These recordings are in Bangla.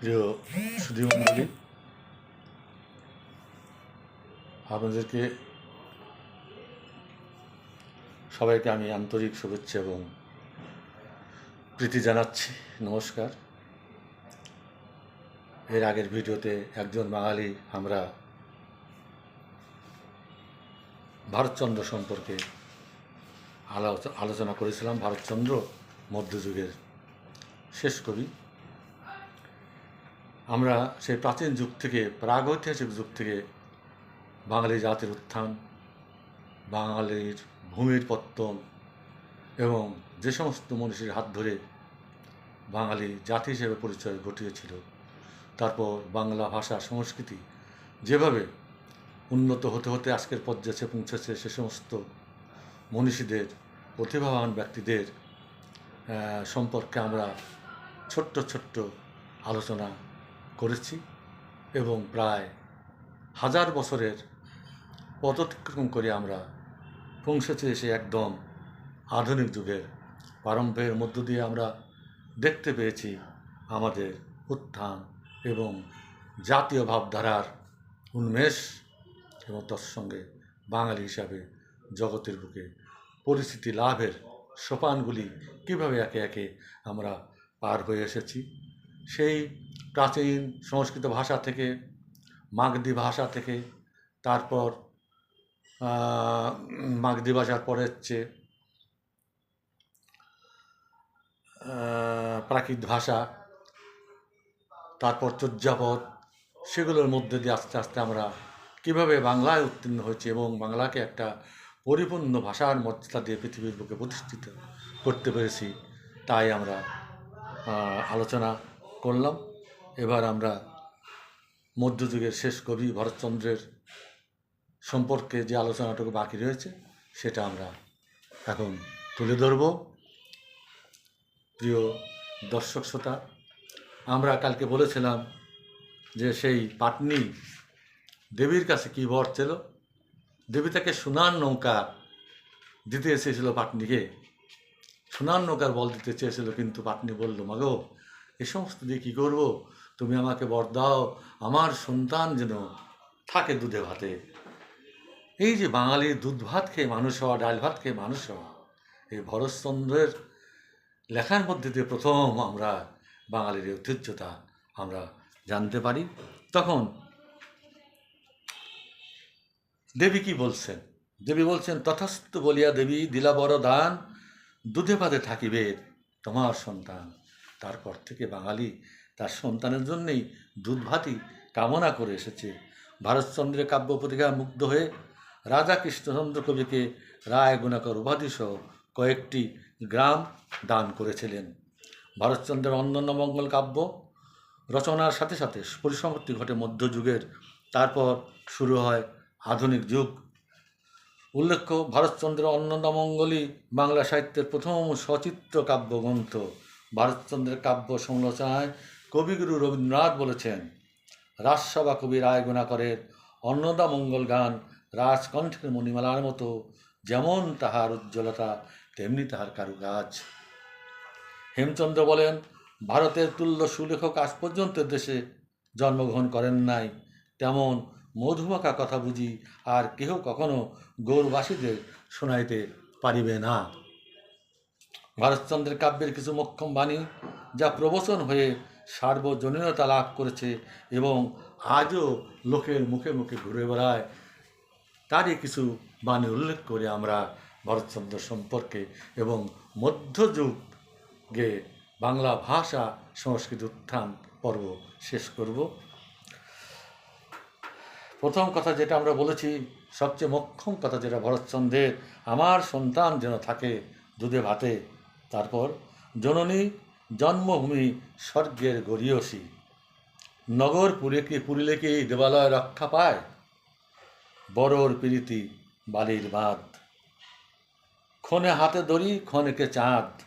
প্রিয় সুধীমণ্ডলী আপনাদেরকে সবাইকে আমি আন্তরিক শুভেচ্ছা এবং প্রীতি জানাচ্ছি। নমস্কার। এর আগের ভিডিওতে একজন বাঙালি আমরা ভারতচন্দ্র সম্পর্কে আলো- আলোচনা করেছিলাম, ভারতচন্দ্র মধ্যযুগের শেষ কবি। আমরা সেই প্রাচীন যুগ থেকে, প্রাগৈতিহাসিক যুগ থেকে বাঙালি জাতির উত্থান, বাঙালির ভূমির পত্তন এবং যে সমস্ত মনীষীর হাত ধরে বাঙালি জাতি হিসেবে পরিচয় ঘটিয়েছিল, তারপর বাংলা ভাষা সংস্কৃতি যেভাবে উন্নত হতে হতে আজকের পর্যায়ে পৌঁছেছে, সে সমস্ত মনীষীদের, প্রতিভাবান ব্যক্তিদের সম্পর্কে আমরা ছোট্ট ছোট্ট আলোচনা করেছি এবং প্রায় হাজার বছরের পথ করে আমরা পৌঁছেছি এসে একদম আধুনিক যুগের প্রারম্ভের মধ্য দিয়ে আমরা দেখতে পেয়েছি আমাদের উত্থান এবং জাতীয় ভাবধারার উন্মেষ এবং তার সঙ্গে বাঙালি হিসাবে জগতের বুকে পরিস্থিতি লাভের সোপানগুলি কীভাবে একে একে আমরা পার হয়ে এসেছি, সেই প্রাচীন সংস্কৃত ভাষা থেকে, মাগধী ভাষা থেকে, তারপর মাগধী ভাষার পরে হচ্ছে প্রাকৃত ভাষা, তারপর চর্যাপদ, সেগুলোর মধ্যে দিয়ে আস্তে আস্তে আমরা কীভাবে বাংলায় উত্তীর্ণ হয়েছি এবং বাংলাকে একটা পরিপূর্ণ ভাষার মর্যাদা দিয়ে পৃথিবীর বুকে প্রতিষ্ঠিত করতে পেরেছি, তাই আমরা আলোচনা করলাম। এবার আমরা মধ্যযুগের শেষ কবি ভরতচন্দ্রের সম্পর্কে যে আলোচনাটুকু বাকি রয়েছে, সেটা আমরা এখন তুলে ধরব। প্রিয় দর্শক শ্রোতা, আমরা কালকে বলেছিলাম যে সেই পাটনি দেবীর কাছে কী বর ছিল? দেবী তাকে সোনার নৌকা দিতে এসেছিল পাটনিকে। সোনার নৌকার বল দিতে চেয়েছিল, কিন্তু পাটনি বলল, মাগো এ সমস্ত দিয়ে কী করব? তুমি আমাকে বর দাও, আমার সন্তান যেন থাকে দুধে ভাতে। এই যে বাঙালির দুধ ভাত খেয়ে মানুষ হওয়া, ডাল ভাত খেয়ে মানুষ হওয়া, এই ভরতচন্দ্রের লেখার মধ্যে দিয়ে প্রথম আমরা বাঙালির ঐতিহ্যতা আমরা জানতে পারি। তখন দেবী কি বলছেন? দেবী বলছেন তথাস্থ বলিয়া দেবী দিলা বড় দান, দুধে পাতে থাকিবে তোমার সন্তান। তারপর থেকে বাঙালি তার সন্তানের জন্যেই দুধ ভাতই কামনা করে এসেছে। ভারতচন্দ্রের কাব্য পত্রিকা মুগ্ধ হয়ে রাজা কৃষ্ণচন্দ্র কবিকে রায়, গুণাকর উপাধিসহ কয়েকটি গ্রাম দান করেছিলেন। ভারতচন্দ্রের অন্যান্য মঙ্গল কাব্য রচনার সাথে সাথে পরিসমাপ্তি ঘটে মধ্যযুগের। তারপর শুরু হয় আধুনিক যুগ। উল্লেখ্য, ভারতচন্দ্রের অন্নদামঙ্গলই বাংলা সাহিত্যের প্রথম সচিত্র কাব্যগ্রন্থ। ভারতচন্দ্রের কাব্য সমালোচনায় কবিগুরু রবীন্দ্রনাথ বলেছেন, রাজসভা কবি রায় গুণাকরের অন্নদামঙ্গল গান রাজকণ্ঠের মণিমালার মতো যেমন তাহার উজ্জ্বলতা, তেমনি তাহার কারুকাজ। হেমচন্দ্র বলেন, ভারতের তুল্য সুলেখক আজ পর্যন্ত দেশে জন্মগ্রহণ করেন নাই। তেমন মধুমাখা কথা বুঝি আর কেহ কখনো গৌরবাসীদের শোনাইতে পারিবে না। ভারতচন্দ্রের কাব্যের কিছু মোক্ষম বাণী যা প্রবচন হয়ে সার্বজনীনতা লাভ করেছে এবং আজও লোকের মুখে মুখে ঘুরে বেড়ায়। তারই কিছু বাণী উল্লেখ করে আমরা ভারতচন্দ্র সম্পর্কে এবং মধ্যযুগে বাংলা ভাষা সংস্কৃত উত্থান পর্ব শেষ করব। প্রথম কথা যেটা আমরা বলেছি, সবচেয়ে মক্ষম কথা যেটা ভরতচন্দ্রের, আমার সন্তান যেন থাকে দুধে ভাতে। তারপর জননী জন্মভূমি স্বর্গের গরিয়সী নগর পুরে কি পুরিলে কি দেবালয় রক্ষা পায়? বড়র প্রীতি বালির বাঁধ। ক্ষণে হাতে দড়ি ক্ষণেকে চাঁদ।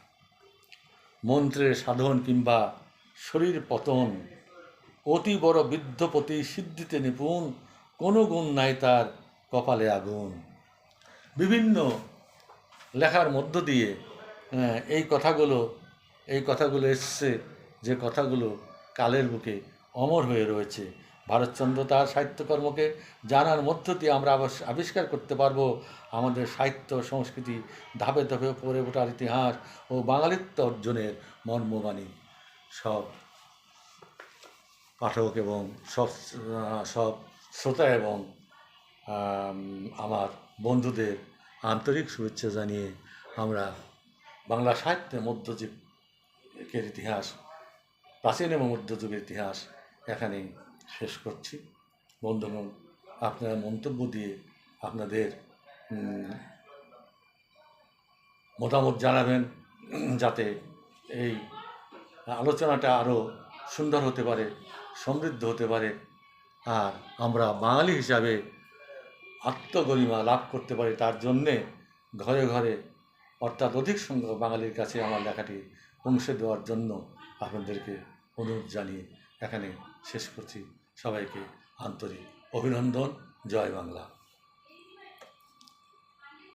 মন্ত্রের সাধন কিংবা শরীর পতন। অতি বড় বৃদ্ধপতি সিদ্ধিতে নিপুণ, কোনো গুণ নাই তার কপালে আগুন। বিভিন্ন লেখার মধ্য দিয়ে এই কথাগুলো এই কথাগুলো এসছে যে কথাগুলো কালের বুকে অমর হয়ে রয়েছে। ভারতচন্দ্র তার সাহিত্যকর্মকে জানার মধ্য দিয়ে আমরা আবিষ্কার করতে পারব। আমাদের সাহিত্য, সংস্কৃতি ধাপে ধাপে পড়ে ওঠার ইতিহাস ও বাঙালিত্ব অর্জনের মর্মবাণী। সব পাঠক এবং সব সব শ্রোতা এবং আমার বন্ধুদের আন্তরিক শুভেচ্ছা জানিয়ে আমরা বাংলা সাহিত্যের মধ্যযুগের ইতিহাস প্রাচীন এবং মধ্যযুগের ইতিহাস এখানেই শেষ করছি। বন্ধুগণ, আপনারা মন্তব্য দিয়ে আপনাদের মতামত জানাবেন, যাতে এই আলোচনাটা আরও সুন্দর হতে পারে, সমৃদ্ধ হতে পারে। আর আমরা বাঙালি হিসাবে আত্মগরিমা লাভ করতে পারি, তার জন্যে ঘরে ঘরে অর্থাৎ অধিক সংখ্যক বাঙালির কাছে আমার লেখাটি পৌঁছে দেওয়ার জন্য আপনাদেরকে অনুরোধ জানিয়ে এখানে শেষ করছি। সবাইকে আন্তরিক অভিনন্দন। জয় বাংলা।